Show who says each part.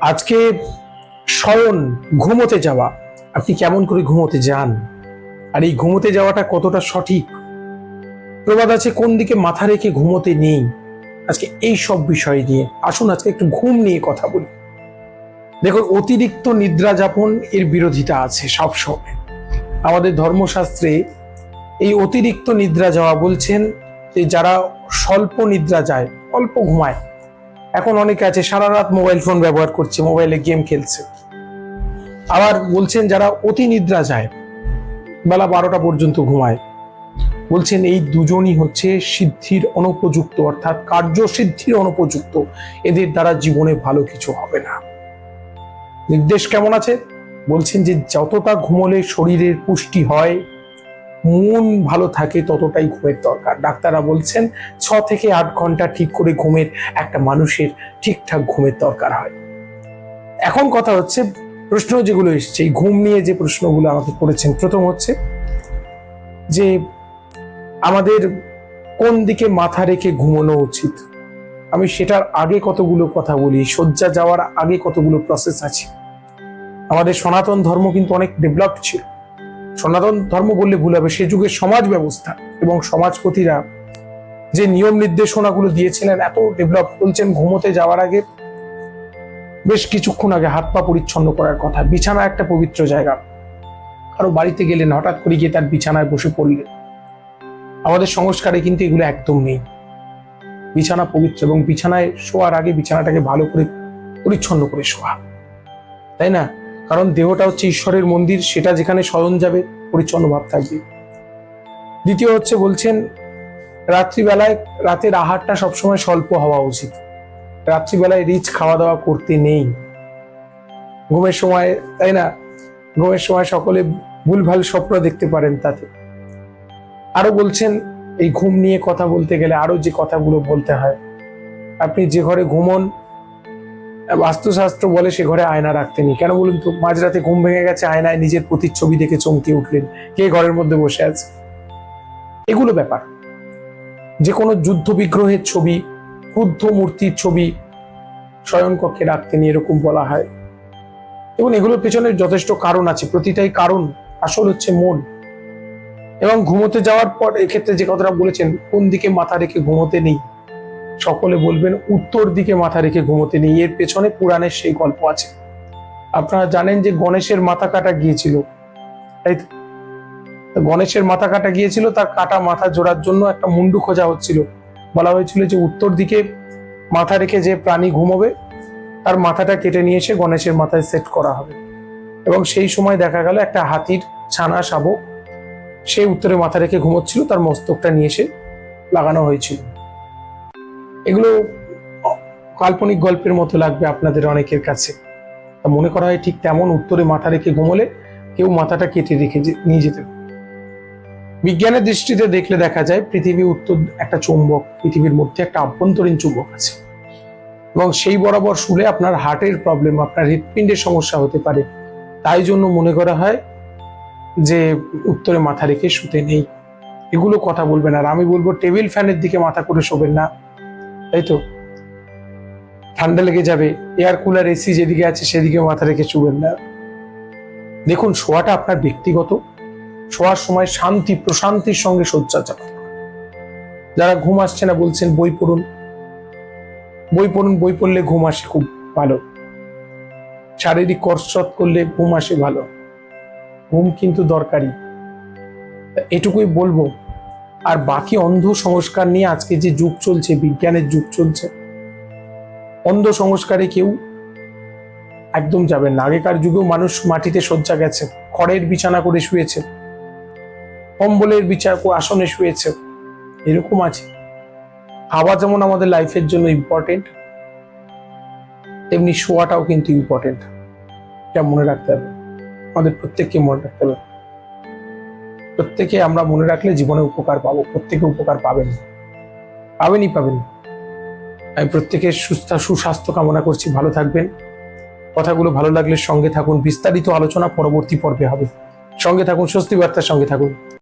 Speaker 1: আজকে শয়ন ঘুমোতে যাওয়া, আপনি কেমন করে ঘুমোতে যান? আর এই ঘুমোতে যাওয়াটা কতটা সঠিক? প্রবাদ আছে, কোন দিকে মাথা রেখে ঘুমোতে নেই? আজকে এই সব বিষয় নিয়ে। আসুন, আজকে একটু ঘুম নিয়ে কথা বলি। দেখুন, অতিরিক্ত নিদ্রা যাপন এর বিরোধিতা আছে সবসময় আমাদের ধর্মশাস্ত্রে এই অতিরিক্ত নিদ্রা যাওয়া বলছেন যে, যারা স্বল্প নিদ্রা যায়, অল্প ঘুমায়। এখন অনেকে আছে সারা রাত মোবাইল ফোন ব্যবহার করছে, মোবাইলে গেম খেলছে। আবার বলছেন যারা অতি নিদ্রা যায়, বেলা বারোটা পর্যন্ত ঘুমায়, বলছেন এই দুজনই হচ্ছে সিদ্ধির অনুপযুক্ত, অর্থাৎ কার্য সিদ্ধির অনুপযুক্ত। এদের দ্বারা জীবনে ভালো কিছু হবে না। নির্দেশ কেমন আছে? বলছেন যে যতটা ঘুমলে শরীরের পুষ্টি হয় মন ভালো থাকে ততটাই ঘুমের দরকার। ডাক্তাররা বলছেন, ছ থেকে আট ঘণ্টা ঠিক করে ঘুমের একটা মানুষের ঠিকঠাক ঘুমের দরকার হয়। এখন কথা হচ্ছে, প্রশ্ন যেগুলো এসছে, এই ঘুম নিয়ে যে প্রশ্নগুলো আমাকে করেছেন, প্রথম হচ্ছে যে আমাদের কোন দিকে মাথা রেখে ঘুমানো উচিত? আমি সেটার আগে কতগুলো কথা বলি, শয্যা যাওয়ার আগে কতগুলো প্রসেস আছে? আমাদের সনাতন ধর্ম কিন্তু অনেক ডেভেলপড ছিল। সনাতন ধর্ম বললে ভুল হবে, সে যুগের সমাজ ব্যবস্থা এবং সমাজপতিরা যে নিয়ম নির্দেশনাগুলো দিয়েছিলেন, এত ডেভেলপ বলছেন ঘুমোতে যাওয়ার আগে, বেশ কিছুক্ষণ আগে হাত পা পরিচ্ছন্ন করার কথা। বিছানা একটা পবিত্র জায়গা। কারও বাড়িতে গেলেন হঠাৎ করে গিয়ে তার বিছানায় বসে পড়লেন আমাদের সংস্কারে কিন্তু এগুলো একদম নেই। বিছানা পবিত্র এবং বিছানায় শোয়ার আগে বিছানাটাকে ভালো করে পরিচ্ছন্ন করে শোয়া। তাই না? কারণ দেহটা হচ্ছে ঈশ্বরের মন্দির, সেটা যেখানে স্মরণ যাবে, পরিচ্ছন্ন ভাব থাকবে। দ্বিতীয় হচ্ছে বলছেন, রাত্রিবেলায় রাতের আহারটা সবসময় স্বল্প হওয়া উচিত। রাত্রিবেলায় রিচ খাওয়া দাওয়া করতে নেই। ঘুমের সময়, তাই না? ঘুমের সময় সকলে ভুলভাল স্বপ্ন দেখতে পারেন তাতে। আরও বলছেন, এই ঘুম নিয়ে কথা বলতে গেলে আরও যে কথাগুলো বলতে হয়, আপনি যে ঘরে ঘুমন বাস্তুশাস্ত্র বলে সে ঘরে আয়না রাখতে নেই কেন বলুন তো? মাঝরাতে ঘুম ভেঙে গেছে, আয়নায় নিজের প্রতিচ্ছবি দেখে চমকে উঠলেন। কে ঘরের মধ্যে বসে আছে? এগুলো ব্যাপার। যে কোনো যুদ্ধ বিগ্রহের ছবি বুদ্ধ মূর্তির ছবি শয়নকক্ষে রাখতে নিয়ে এরকম বলা হয়। এবং এগুলোর পেছনে যথেষ্ট কারণ আছে। প্রতিটাই কারণ আসল হচ্ছে মন। এবং ঘুমোতে যাওয়ার পর এক্ষেত্রে যে কথাটা বলেছেন, কোন দিকে মাথা রেখে ঘুমোতে নেই? সকলে বলবেন, উত্তর দিকে মাথা রেখে ঘুমোতে নেই। এর পেছনে পুরাণের সেই গল্প আছে। আপনারা জানেন যে গণেশের মাথা কাটা গিয়েছিল। তাই গণেশের মাথা কাটা গিয়েছিল, তার কাটা মাথা জোড়ার জন্য একটা মুন্ডু খোঁজা হচ্ছিল। বলা হয়েছিল যে উত্তর দিকে মাথা রেখে যে প্রাণী ঘুমোবে, তার মাথাটা কেটে নিয়ে এসে গণেশের মাথায় সেট করা হবে। এবং সেই সময় দেখা গেল একটা হাতির ছানা শাবক, সে উত্তরে মাথা রেখে ঘুমোচ্ছিল, তার মস্তকটা নিয়ে এসে লাগানো হয়েছিল। এগুলো কাল্পনিক গল্পের মতো লাগবে আপনাদের অনেকের কাছে। মনে করা হয় ঠিক তেমন উত্তরে মাথা রেখে ঘুমোলে কেউ মাথাটা কেটে রেখে নিয়ে যেতে বিজ্ঞানের দৃষ্টিতে দেখলে দেখা যায় পৃথিবী উত্তর একটা চুম্বক, পৃথিবীর মধ্যে একটা আভ্যন্তরীণ চুম্বক আছে। এবং সেই বরাবর শুলে আপনার হার্টের প্রবলেম, আপনার হৃৎপিণ্ডের সমস্যা হতে পারে। তাই জন্য মনে করা হয় যে উত্তরে মাথা রেখে শুতে নেই। এগুলো কথা বলবেন আর আমি বলব টেবিল ফ্যানের দিকে মাথা করে শোবেন না। তো, ঠান্ডা লেগে যাবে এয়ার কুলার এসি যেদিকে আছে সেদিকে মাথা রেখে শুবেন না। দেখুন, শোয়াটা আপনার ব্যক্তিগত। শোয়ার সময় শান্তি, প্রশান্তির সঙ্গে শয্যা চালান যারা ঘুম আসছে না বলছেন, বই পড়ুন। বই পড়ুন, বই পড়লে ঘুম আসে খুব ভালো। শারীরিক কসরত করলে ঘুম আসে ভালো। ঘুম কিন্তু দরকারি এটুকুই বলব আর বাকি অন্ধ সংস্কার নিয়ে আজকে যে যুগ চলছে, বিজ্ঞানের যুগ চলছে, অন্ধ সংস্কারে কেউ একদম যাবেন না। আগেকার যুগেও মানুষ মাটিতে শয্যা গেছে, খড়ের বিছানা করে শুয়েছে, কম্বলের বিচার আসনে শুয়েছে, এরকম আছে। খাওয়া যেমন আমাদের লাইফের জন্য ইম্পর্টেন্ট তেমনি শোয়াটাও কিন্তু ইম্পর্টেন্ট এটা মনে রাখতে হবে। আমাদের প্রত্যেককে মনে রাখতে হবে। প্রত্যেকে আমরা মনে রাখলে জীবনে উপকার পাবো, প্রত্যেকে উপকার পাবেন পাবেনই পাবেন আমি প্রত্যেকের সুস্থ, সুস্বাস্থ্য কামনা করছি, ভালো থাকবেন। কথাগুলো ভালো লাগলে সঙ্গে থাকুন। বিস্তারিত আলোচনা পরবর্তী পর্বে হবে। সঙ্গে থাকুন স্বস্তি বার্তার সঙ্গে থাকুন।